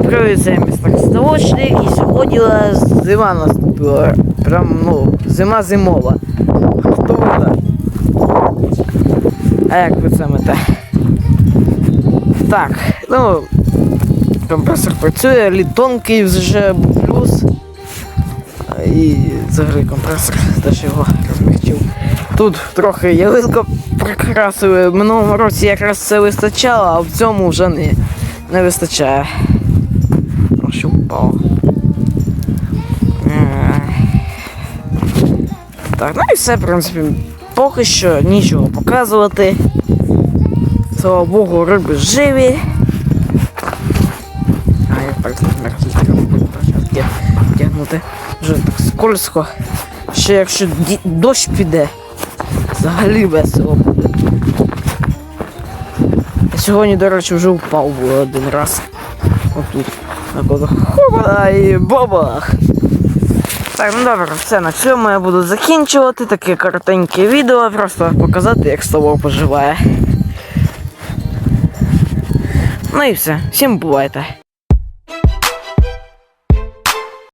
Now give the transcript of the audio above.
Всім привіт, це містер Ставочник, і сьогодні зима наступила. Прям, ну, зима зимова. Хто вона? А як ви це мете? Так, ну, компресор працює, лід тонкий вже плюс. І взагалі компресор теж його розмягчив. Тут трохи ялинку прикрасили. В минулому році якраз це вистачало, а в цьому вже не, не вистачає. Ну, що впало. Е. Так, ну і все, в принципі, поки що нічого показувати. Слава Богу, риби живі. А, я так початки тягнути. Вже так скользко. Ще якщо дощ піде, взагалі весело буде. Сьогодні, до речі, вже впав один раз. Отут. Хопа і бабах. Так, ну добре, все, на цьому я буду закінчувати. Таке коротеньке відео, просто показати, як ставок поживає. Ну і все. Всім бувайте.